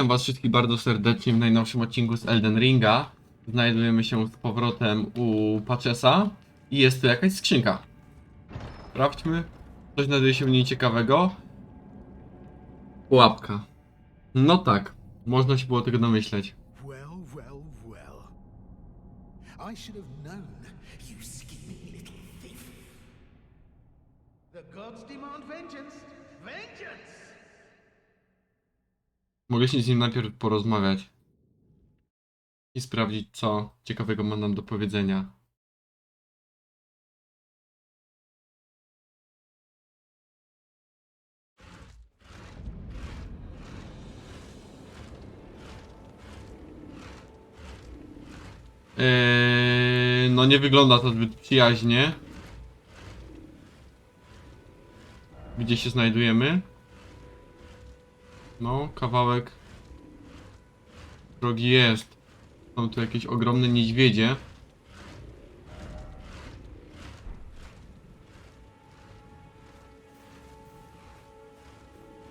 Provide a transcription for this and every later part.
Witam was wszystkich bardzo serdecznie w najnowszym odcinku z Elden Ringa. Znajdujemy się z powrotem u Pachesa i jest tu jakaś skrzynka. Sprawdźmy. Coś znajduje się w niej ciekawego. Pułapka. No tak, można się było tego domyśleć. Well, well, well. You little. The gods demand vengeance! Vengeance! Mogę się z nim najpierw porozmawiać. I sprawdzić, co ciekawego ma nam do powiedzenia. Eee, no nie wygląda to zbyt przyjaźnie. Gdzie się znajdujemy? No, kawałek drogi jest. Są tu jakieś ogromne niedźwiedzie.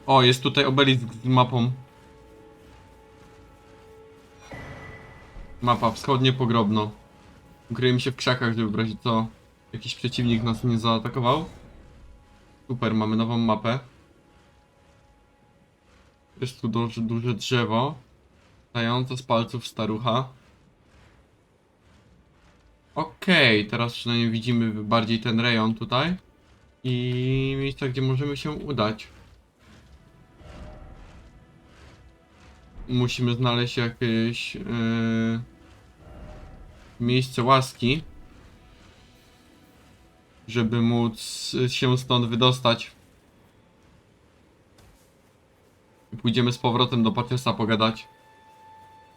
O, jest tutaj obelisk z mapą. Mapa wschodnie pogrobno. Ukryjemy się w krzakach, żeby w razie co jakiś przeciwnik nas nie zaatakował. Super, mamy nową mapę. Jest tu duże, duże drzewo. Stające z palców starucha. Okej, teraz przynajmniej widzimy bardziej ten rejon tutaj. I miejsca, gdzie możemy się udać. Musimy znaleźć jakieś yy, miejsce łaski, żeby móc się stąd wydostać. I Pójdziemy z powrotem do Pachesa pogadać.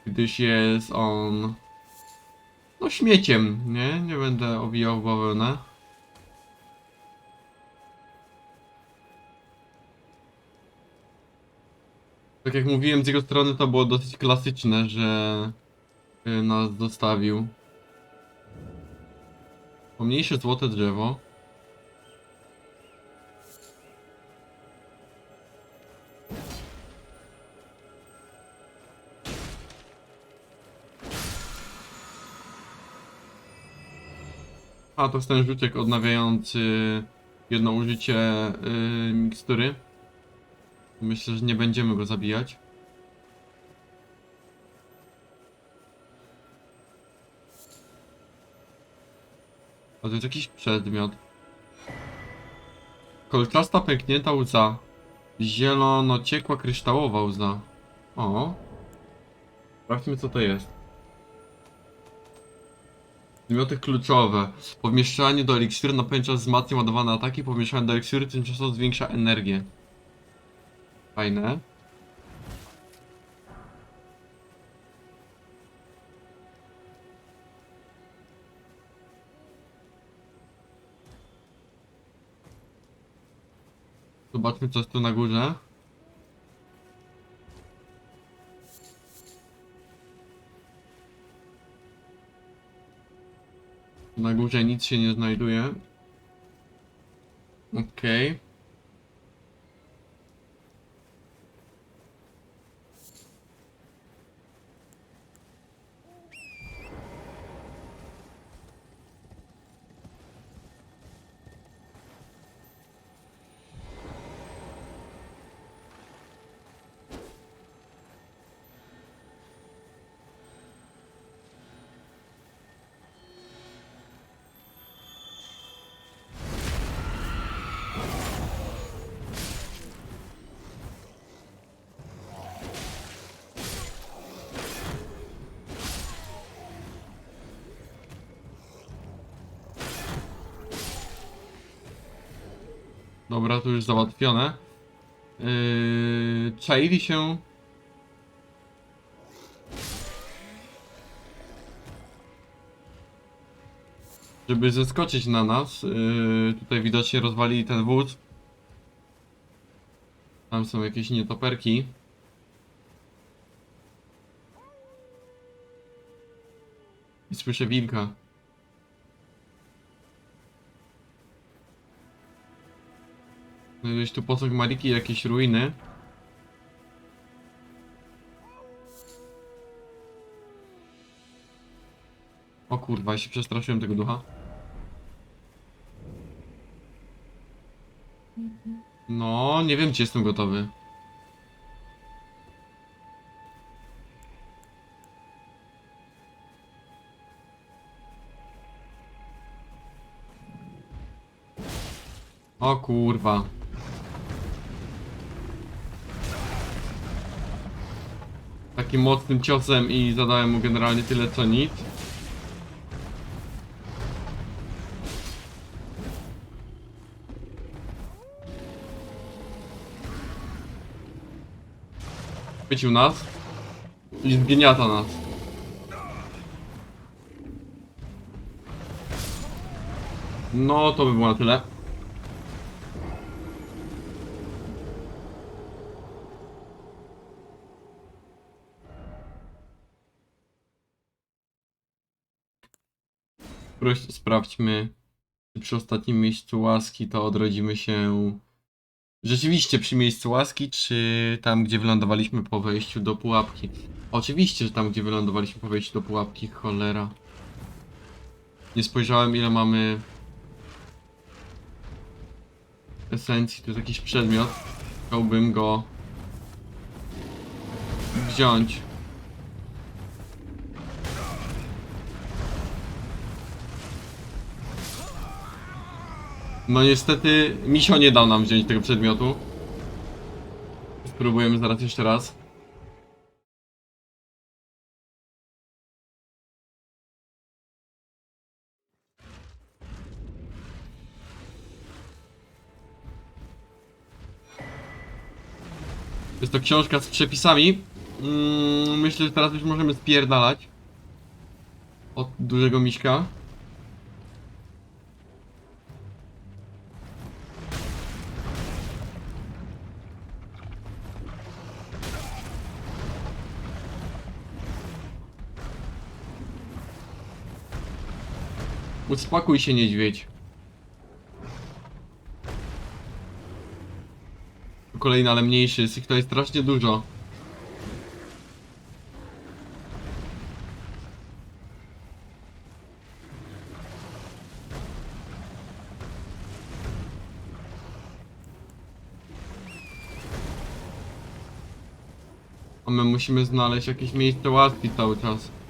Gdyż jest on... No śmieciem, nie? Nie będę owijał w bawełnę. Tak jak mówiłem z jego strony to było dosyć klasyczne, że nas zostawił. Pomniejsze złote drzewo. A, to jest ten rzuciek odnawiający jedno użycie yy, mikstury. Myślę, że nie będziemy go zabijać. A to jest jakiś przedmiot. Kolczasta pęknięta łza. Zielono ciekła kryształowa łza. O. Sprawdźmy co to jest. Przedmioty kluczowe. Pomieszczanie do eliksiru napęcza wzmacnia ładowane ataki. Pomieszczanie do eliksiru tymczasowo zwiększa energię. Fajne. Zobaczmy co jest tu na górze. Na górze nic się nie znajduje. Okej. Dobra, to już załatwione. Yy, czaili się. Żeby zeskoczyć na nas. Yy, tutaj widocznie rozwalili ten wóz. Tam są jakieś nietoperki. I słyszę wilka. No Gdzieś tu posąg Mariki, jakieś ruiny. O kurwa, ja się przestraszyłem tego ducha. No, nie wiem czy jestem gotowy. O kurwa. Takim mocnym ciosem i zadałem mu generalnie tyle co nic. Chwycił nas i zgniata nas. No, to by było na tyle. Proś, sprawdźmy, czy przy ostatnim miejscu łaski to odrodzimy się rzeczywiście przy miejscu łaski, czy tam, gdzie wylądowaliśmy po wejściu do pułapki. Oczywiście, że tam, gdzie wylądowaliśmy po wejściu do pułapki, cholera. Nie spojrzałem, ile mamy esencji. Tu jest jakiś przedmiot. Chciałbym go wziąć. No niestety Misio nie dał nam wziąć tego przedmiotu. Spróbujemy zaraz jeszcze raz. Jest to książka z przepisami. Mm, myślę, że teraz już możemy spierdalać. Od dużego miśka. Uspokój się, niedźwiedź. Kolejny, ale mniejszy. Jest ich tutaj strasznie dużo. A my musimy znaleźć jakieś miejsce łaski cały czas.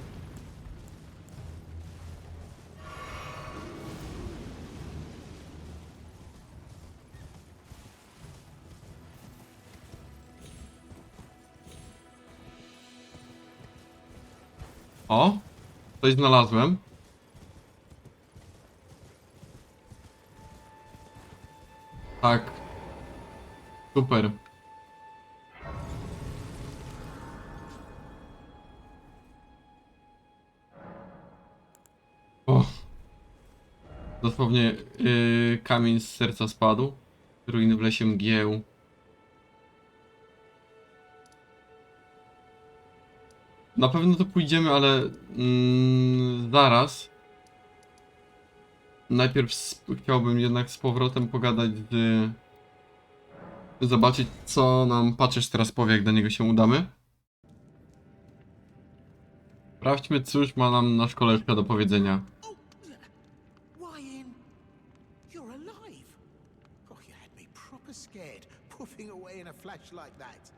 Coś znalazłem. Tak. Super. O! Dosłownie yy, kamień z serca spadł. Ruiny w lesie mgieł. Na pewno to pójdziemy, ale mm, zaraz. Najpierw chciałbym jednak z powrotem pogadać z... Zobaczyć co nam patrzysz teraz powie, jak do niego się udamy. Sprawdźmy cóż ma nam nasz koleżka do powiedzenia. Oh, a flash like that.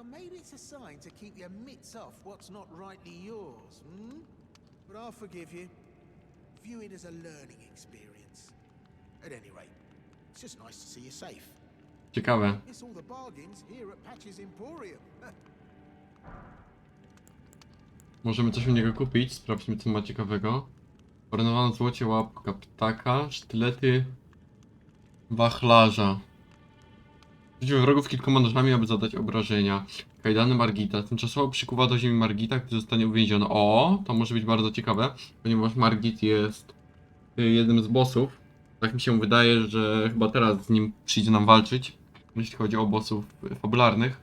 Well, maybe it's a sign to keep your mitts off what's not rightly yours, hmm? But I'll forgive you. View it as a learning experience. At any rate, it's just nice to see you safe. Ciekawe. It's all the bargains here at Patch's Emporium. Możemy coś u niego kupić. Sprawdźmy co ma ciekawego. Ornowana złocie łapka ptaka, sztylety wachlarza. Rzucił wrogów kilkoma nożami, aby zadać obrażenia. Kajdany Margita. Tymczasowo przykuwa do ziemi Margita, który zostanie uwięziony. O, to może być bardzo ciekawe, ponieważ Margit jest y, jednym z bossów. Tak mi się wydaje, że chyba teraz z nim przyjdzie nam walczyć, jeśli chodzi o bossów y, fabularnych.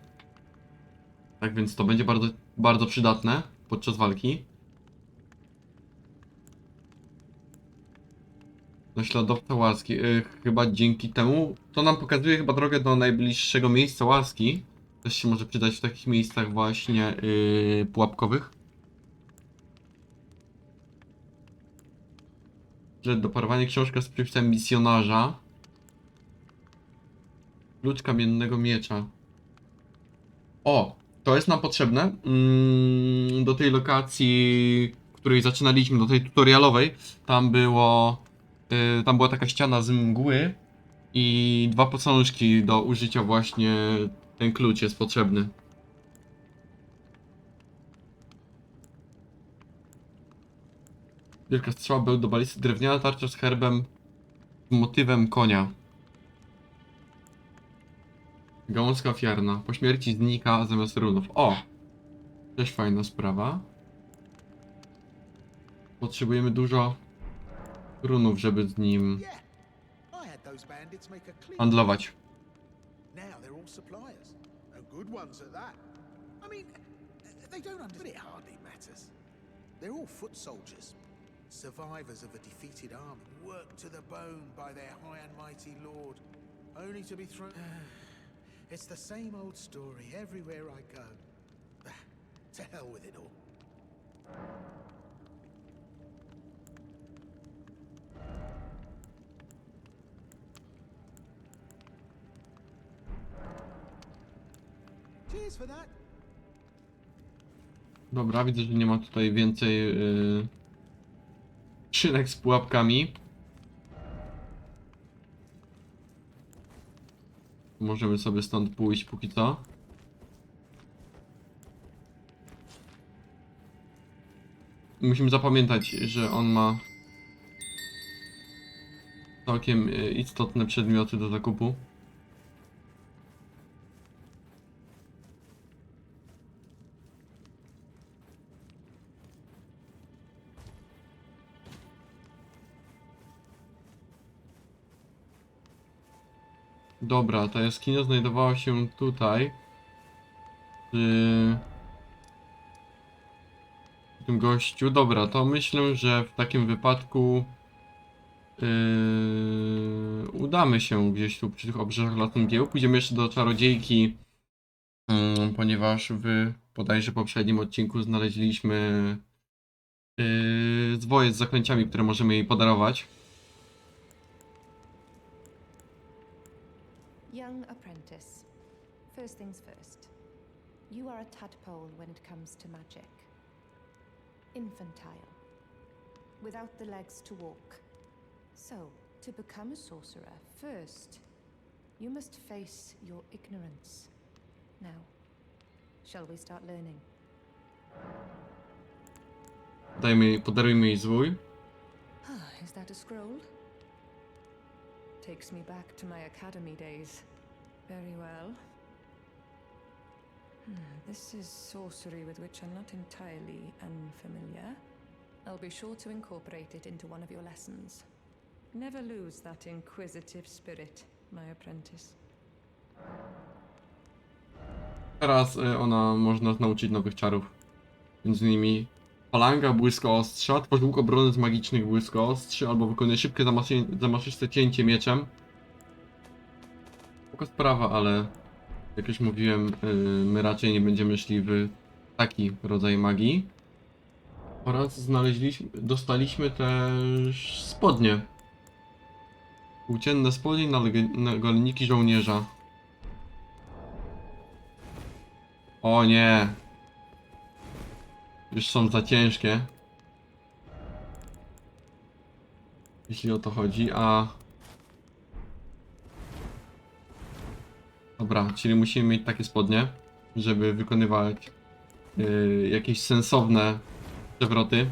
Tak więc to będzie bardzo, bardzo przydatne podczas walki. Naśladowca łaski. Y, chyba dzięki temu to nam pokazuje chyba drogę do najbliższego miejsca łaski. Też się może przydać w takich miejscach właśnie yy, pułapkowych. Do parowania, książka z przypisem misjonarza. Klucz kamiennego miecza. O, to jest nam potrzebne mm, do tej lokacji, której zaczynaliśmy, do tej tutorialowej. Tam było, y, tam była taka ściana z mgły i dwa posążki do użycia właśnie ten klucz jest potrzebny. Wielka strzała, bełt do balisty, drewniana tarcza z herbem z motywem konia. Gałązka ofiarna. Po śmierci znika zamiast runów. O! Też fajna sprawa. Potrzebujemy dużo runów, żeby z nim handlować. Now they're all suppliers. And good ones at that. I mean, they don't understand. It hardly matters. They're all foot soldiers. Survivors of a defeated army, worked to the bone by their high and mighty lord, only to be thrown. It's the same old story everywhere I go. To hell with it all. Dobra, widzę, że nie ma tutaj więcej yy, skrzynek z pułapkami. Możemy sobie stąd pójść póki co. Musimy zapamiętać, że on ma całkiem yy, istotne przedmioty do zakupu. Dobra, ta jaskinia znajdowała się tutaj. Przy... przy tym gościu. Dobra, to myślę, że w takim wypadku yy, udamy się gdzieś tu przy tych obrzeżach Lasu Mgieł. Pójdziemy jeszcze do czarodziejki, yy, ponieważ w bodajże poprzednim odcinku znaleźliśmy yy, zwoje z zaklęciami, które możemy jej podarować. First things first. You are a tadpole when it comes to magic. Infantile. Without the legs to walk. So, to become a sorcerer, first, you must face your ignorance. Now, shall we start learning? Dajmy, jej- podarujmy jej zwój. Ah, is that a scroll? Takes me back to my academy days. Very well. Hmm, this is sorcery with which I'm not entirely unfamiliar. I'll be sure to incorporate it into one of your lessons. Never lose that inquisitive spirit, my apprentice. Teraz y, ona można nauczyć nowych czarów. Między innymi falanga, błyskoostrza, tworzy łuk obrony z magicznych błyskoostrzy, albo wykonuje szybkie zamaszy- zamaszyste cięcie mieczem. Spoko sprawa, ale jak już mówiłem, y, my raczej nie będziemy szli w taki rodzaj magii. Oraz znaleźliśmy, dostaliśmy też spodnie. Płócienne spodnie na, na golniki żołnierza. O nie. Już są za ciężkie. Jeśli o to chodzi, a... Dobra, czyli musimy mieć takie spodnie, żeby wykonywać yy, jakieś sensowne przewroty.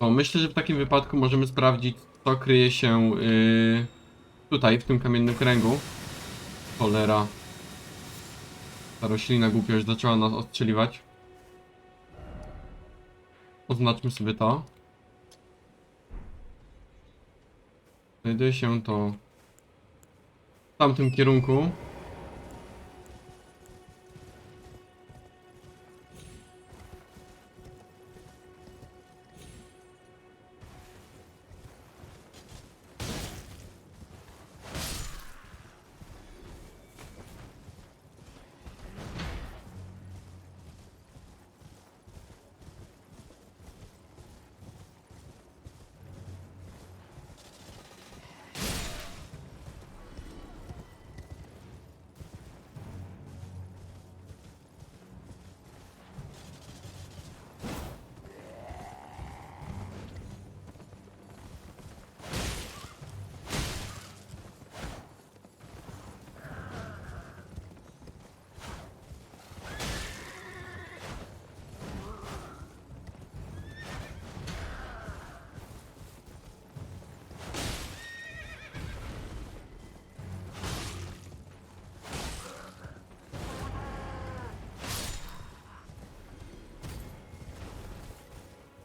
To myślę, że w takim wypadku możemy sprawdzić, co kryje się yy, tutaj, w tym kamiennym kręgu. Cholera. Ta roślina głupia już zaczęła nas ostrzeliwać. Oznaczmy sobie to. Znajduje się to w tamtym kierunku.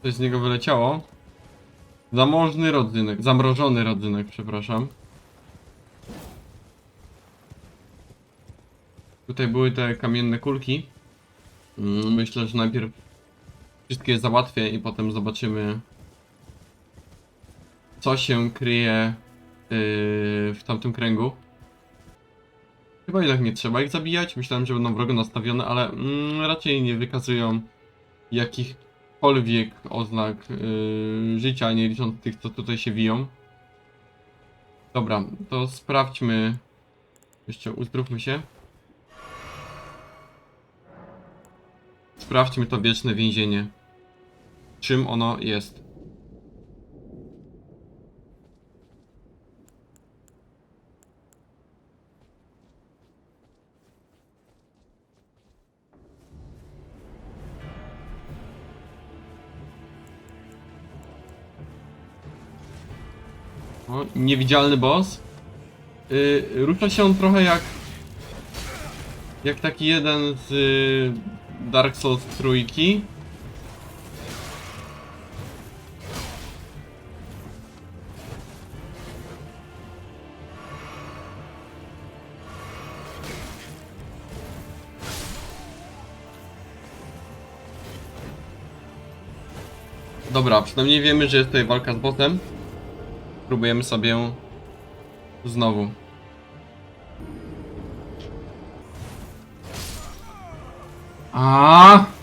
Coś z niego wyleciało. Zamożny rodzynek, zamrożony rodzynek, przepraszam. Tutaj były te kamienne kulki. Mm, Myślę, że najpierw wszystkie załatwię i potem zobaczymy co się kryje yy, w tamtym kręgu. Chyba jednak nie trzeba ich zabijać. Myślałem, że będą wrogo nastawione, ale mm, raczej nie wykazują jakichkolwiek oznak yy, życia, nie licząc tych, co tutaj się wiją. Dobra, to sprawdźmy. Jeszcze uzdrówmy się. Sprawdźmy to wieczne więzienie. Czym ono jest? O, niewidzialny boss. Yy, rusza się on trochę jak. Jak taki jeden z y, Dark Souls trójki. Dobra, przynajmniej wiemy, że jest tutaj walka z bossem. Próbujemy sobie znowu. A.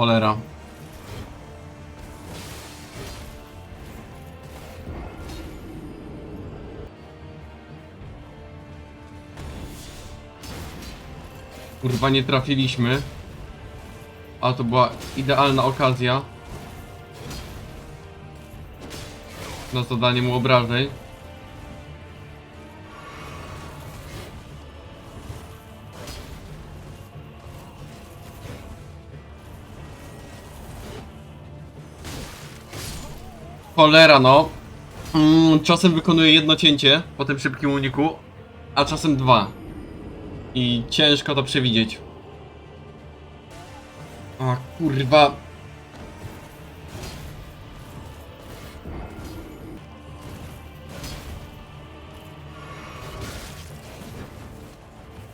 Cholera. Kurwa nie trafiliśmy. A to była idealna okazja. Na zadanie mu obrażeń. Cholera no. Mm, czasem wykonuję jedno cięcie po tym szybkim uniku, a czasem dwa. I ciężko to przewidzieć. A kurwa.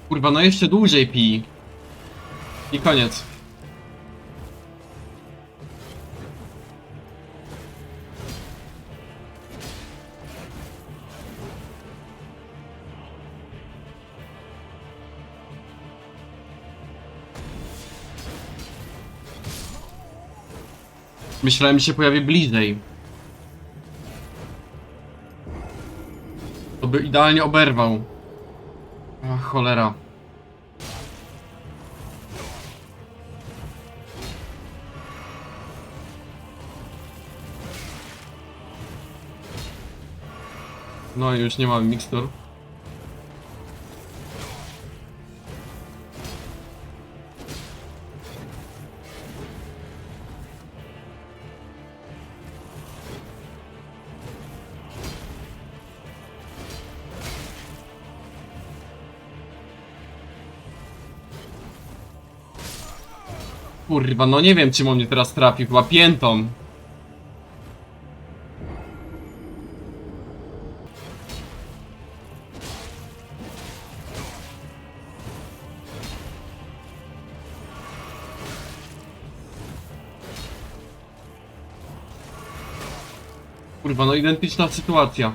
Kurwa, no jeszcze dłużej pi. I koniec. Myślałem, że się pojawi bliżej. To by idealnie oberwał. Ach, cholera. No i już nie mamy mikstur. Kurwa, no nie wiem czym on mnie teraz trafił, chyba piętą. Kurwa, no identyczna sytuacja.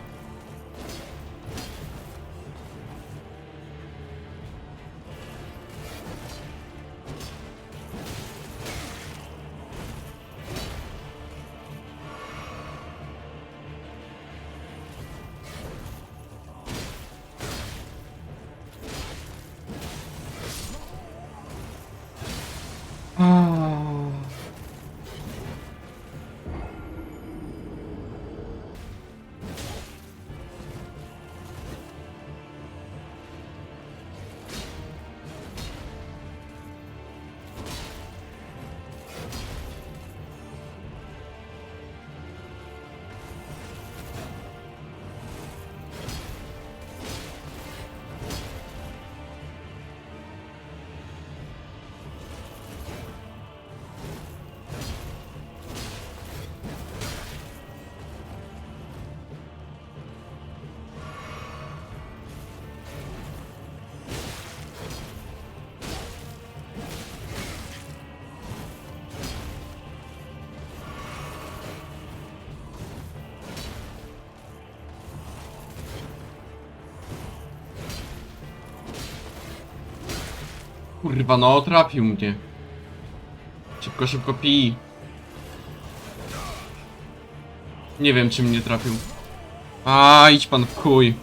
Kurwa, no trafił mnie. Szybko, szybko pij. Nie wiem, czy mnie trafił. A, idź pan w chuj.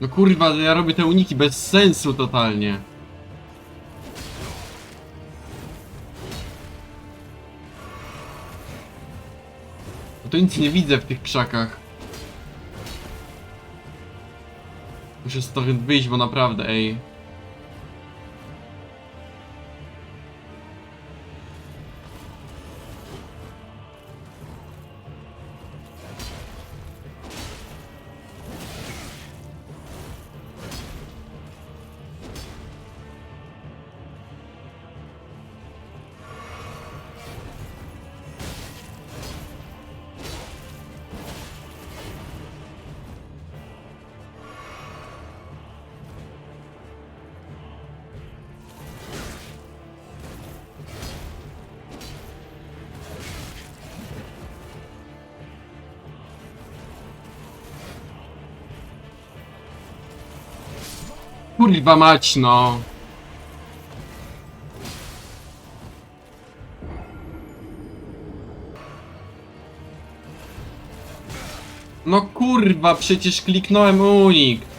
No kurwa, ja robię te uniki bez sensu totalnie. No to nic nie widzę w tych krzakach. Muszę stąd wyjść, bo naprawdę, ej. Kurwa mać, no. No kurwa, przecież kliknąłem unik.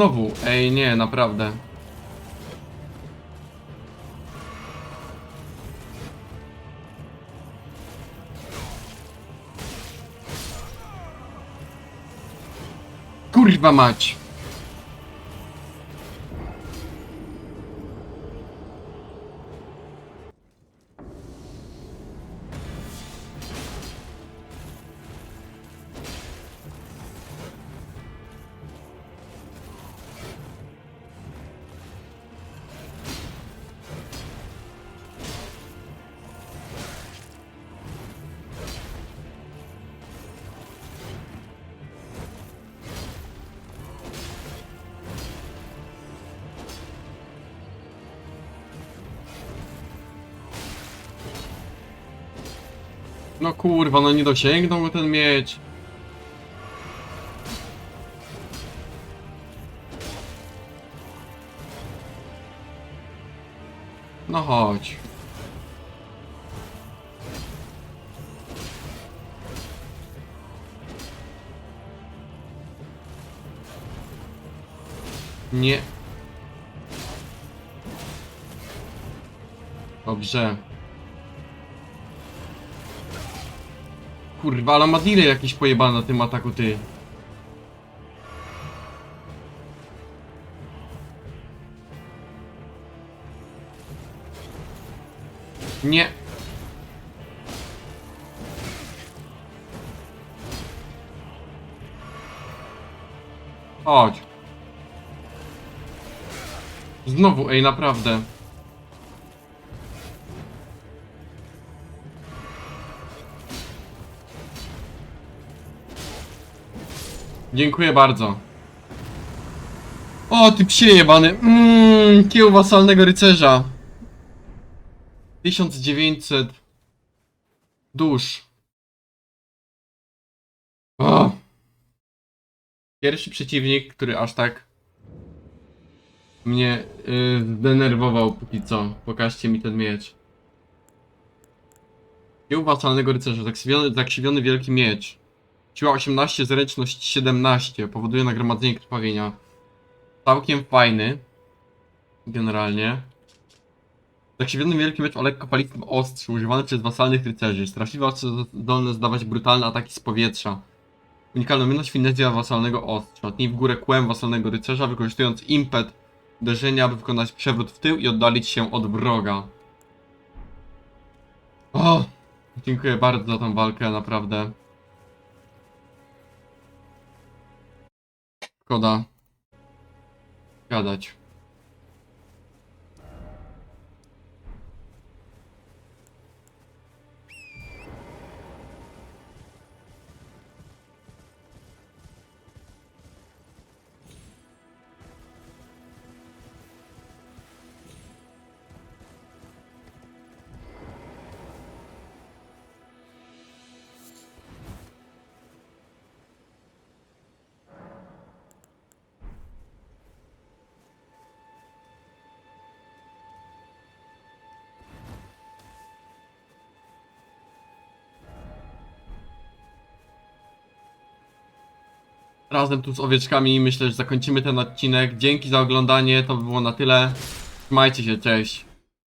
Znowu, ej nie, naprawdę. Kurwa mać! Kurwa, no nie dosięgnął go ten miecz. No chodź. Nie. Dobrze. Kurwa, ale ma delay jakiś pojebany na tym ataku, ty. Nie. Chodź. Znowu, ej, naprawdę. Dziękuję bardzo. O, ty psie jebany. Mmm, kieł wasalnego rycerza. 1900 dusz. O. Pierwszy przeciwnik, który aż tak mnie yy, zdenerwował póki co. Pokażcie mi ten miecz. Kieł wasalnego rycerza, zakrzywiony, zakrzywiony wielki miecz. Siła 18, zręczność 17. Powoduje nagromadzenie krwawienia. Całkiem fajny. Generalnie. Zakrzywiony wielki miecz o lekko ostrzu, używany przez wasalnych rycerzy. Straszliwe ostrze zdolne zdawać brutalne ataki z powietrza. Unikalna umiejętność finezja wasalnego ostrza. Tnij w górę kłem wasalnego rycerza, wykorzystując impet uderzenia, aby wykonać przewrót w tył i oddalić się od wroga. O! Dziękuję bardzo za tą walkę, naprawdę. Szkoda. Gadać. Razem tu z owieczkami myślę, że zakończymy ten odcinek. Dzięki za oglądanie, to by było na tyle. Trzymajcie się, cześć.